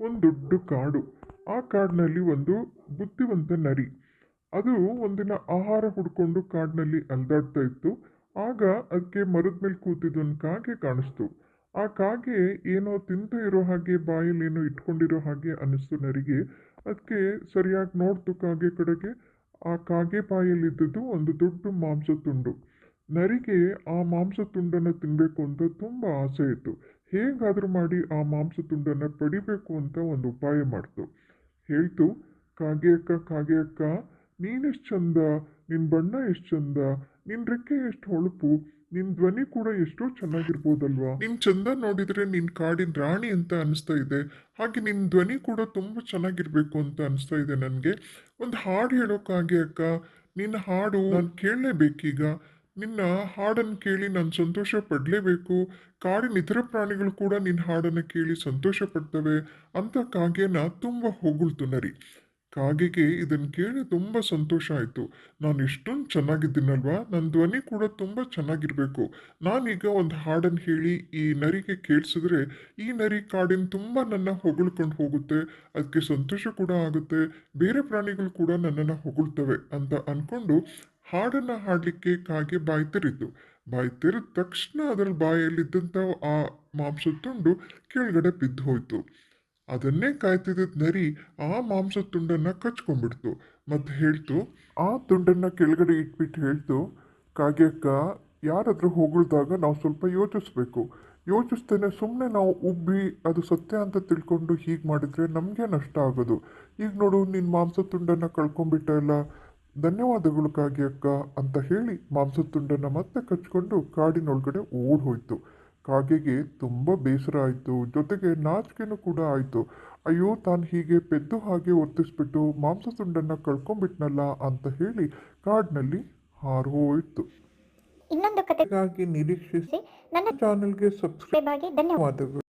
ಒಂದು ದೊಡ್ಡ ಕಾಡು. ಆ ಕಾಡಿನಲ್ಲಿ ಒಂದು ಬುದ್ಧಿವಂತ ನರಿ. ಅದು ಒಂದಿನ ಆಹಾರ ಹುಡ್ಕೊಂಡು ಕಾಡಿನಲ್ಲಿ ಅಲ್ದಾಡ್ತಾ ಇತ್ತು. ಆಗ ಅದಕ್ಕೆ ಮರದ ಮೇಲೆ ಕೂತಿದ್ದ ಒಂದು ಕಾಗೆ ಕಾಣಿಸ್ತು. ಆ ಕಾಗೆ ಏನೋ ತಿಂತಾ ಇರೋ ಹಾಗೆ, ಬಾಯಲ್ಲಿ ಏನೋ ಇಟ್ಕೊಂಡಿರೋ ಹಾಗೆ ಅನ್ನಿಸ್ತು ನರಿಗೆ. ಅದಕ್ಕೆ ಸರಿಯಾಗಿ ನೋಡ್ತು ಕಾಗೆ ಕಡೆಗೆ. ಆ ಕಾಗೆ ಬಾಯಲ್ಲಿದ್ದದ್ದು ಒಂದು ದೊಡ್ಡ ಮಾಂಸ ತುಂಡು ನರಿಗೆ ಆ ಮಾಂಸ ತುಂಡನ್ನು ತಿನ್ನಬೇಕು ಅಂತ ತುಂಬ ಆಸೆ ಇತ್ತು. ಹೇಗಾದರೂ ಮಾಡಿ ಆ ಮಾಂಸ ತುಂಡನ್ನು ಪಡಿಬೇಕು ಅಂತ ಒಂದು ಉಪಾಯ ಮಾಡ್ತು. ಹೇಳ್ತು ಕಾಗೆ ಅಕ್ಕ ಕಾಗೆ ಅಕ್ಕ ನೀನೆಷ್ಟು ಚಂದ? ನಿನ್ನ ಬಣ್ಣ ಎಷ್ಟು ಚಂದ? ನಿನ್ನ ರೆಕ್ಕೆ ಎಷ್ಟು ಹೊಳಪು? ನಿನ್ನ ಧ್ವನಿ ಕೂಡ ಎಷ್ಟೋ ಚೆನ್ನಾಗಿರ್ಬೋದಲ್ವಾ? ನಿನ್ನ ಚಂದ ನೋಡಿದರೆ ನಿನ್ನ ಕಾಡಿನ ರಾಣಿ ಅಂತ ಅನಿಸ್ತಾ ಇದೆ. ಹಾಗೆ ನಿನ್ನ ಧ್ವನಿ ಕೂಡ ತುಂಬ ಚೆನ್ನಾಗಿರಬೇಕು ಅಂತ ಅನಿಸ್ತಾ ಇದೆ ನನಗೆ. ಒಂದು ಹಾಡು ಹೇಳೋಕ್ಕಾಗೆ ಅಕ್ಕ ನಿನ್ನ ಹಾಡು ನಾನು ಕೇಳಲೇಬೇಕೀಗ. ನಿನ್ನ ಹಾಡನ್ನು ಕೇಳಿ ನಾನು ಸಂತೋಷ ಪಡಲೇಬೇಕು. ಕಾಡಿನ ಇತರ ಪ್ರಾಣಿಗಳು ಕೂಡ ನಿನ್ನ ಹಾಡನ್ನು ಕೇಳಿ ಸಂತೋಷ ಪಡ್ತವೆ. ಅಂತ ಕಾಗೆನ ತುಂಬ ಹೊಗಳ್ತು ನರಿ. ಕಾಗೆಗೆ ಇದನ್ನು ಕೇಳಿ ತುಂಬ ಸಂತೋಷ ಆಯಿತು. ನಾನು ಇಷ್ಟೊಂದು ಚೆನ್ನಾಗಿದ್ದೀನಲ್ವಾ? ನನ್ನ ಧ್ವನಿ ಕೂಡ ತುಂಬ ಚೆನ್ನಾಗಿರಬೇಕು. ನಾನೀಗ ಒಂದು ಹಾಡನ್ನು ಹೇಳಿ ಈ ನರಿಗೆ ಕೇಳಿಸಿದ್ರೆ, ಈ ನರಿ ಕಾಡಿನ ತುಂಬ ನನ್ನ ಹೊಗಳ್ಕೊಂಡು ಹೋಗುತ್ತೆ. ಅದಕ್ಕೆ ಸಂತೋಷ ಕೂಡ ಆಗುತ್ತೆ. ಬೇರೆ ಪ್ರಾಣಿಗಳು ಕೂಡ ನನ್ನನ್ನು ಹೊಗಳ್ತವೆ ಅಂತ ಅಂದ್ಕೊಂಡು ಹಾಡನ್ನು ಹಾಡಲಿಕ್ಕೆ ಕಾಗೆ ಬಾಯಿ ತೆರೀತು ಬಾಯಿ ತೆರೆದ ತಕ್ಷಣ ಅದರ ಬಾಯಲ್ಲಿದ್ದಂಥ ಆ ಮಾಂಸ ತುಂಡು ಕೆಳಗಡೆ ಬಿದ್ದು ಹೋಯಿತು. ಅದನ್ನೇ ಕಾಯ್ತಿದ್ದ ನರಿ ಆ ಮಾಂಸ ತುಂಡನ್ನು ಕಚ್ಕೊಂಡ್ಬಿಡ್ತು. ಮತ್ತು ಹೇಳ್ತು, ಆ ತುಂಡನ್ನು ಕೆಳಗಡೆ ಇಟ್ಬಿಟ್ಟು ಹೇಳ್ತು ಕಾಗೆ ಅಕ್ಕ ಯಾರಾದರೂ ಹೊಗಳ್ದಾಗ ನಾವು ಸ್ವಲ್ಪ ಯೋಚಿಸ್ಬೇಕು. ಯೋಚಿಸ್ತೇನೆ ಸುಮ್ಮನೆ ನಾವು ಉಬ್ಬಿ ಅದು ಸತ್ಯ ಅಂತ ತಿಳ್ಕೊಂಡು ಹೀಗೆ ಮಾಡಿದರೆ ನಮಗೆ ನಷ್ಟ ಆಗೋದು. ಈಗ ನೋಡು ನಿನ್ನ ಮಾಂಸ ತುಂಡನ್ನು ಕಳ್ಕೊಂಡ್ಬಿಟ್ಟಲ್ಲ ಧನ್ಯವಾದಗಳು ಕಾಗೆ ಅಕ್ಕ ಅಂತ ಹೇಳಿ ಮಾಂಸ ತುಂಡನ್ನು ಮತ್ತೆ ಕಚ್ಕೊಂಡು ಕಾಡಿನೊಳಗಡೆ ಓಡ್ ಹೋಯ್ತು ಕಾಗೆಗೆ ತುಂಬ ಬೇಸರ ಆಯಿತು. ಜೊತೆಗೆ ನಾಚಿಕೆನೂ ಕೂಡ ಆಯಿತು. ಅಯ್ಯೋ ತಾನು ಹೀಗೆ ಪೆದ್ದು ಹಾಗೆ ವರ್ತಿಸ್ಬಿಟ್ಟು ಮಾಂಸ ತುಂಡನ್ನು ಕಳ್ಕೊಂಡ್ಬಿಟ್ನಲ್ಲ ಅಂತ ಹೇಳಿ ಕಾಡಿನಲ್ಲಿ ಹಾರೋಯ್ತು ಇನ್ನೊಂದು ಕತೆ ಹಾಗಾಗಿ ನಿರೀಕ್ಷಿಸಿ ನನ್ನ ಚಾನೆಲ್ಗೆ ಸಬ್ಸ್ಕ್ರೈಬ್ ಆಗಿ ಧನ್ಯವಾದಗಳು.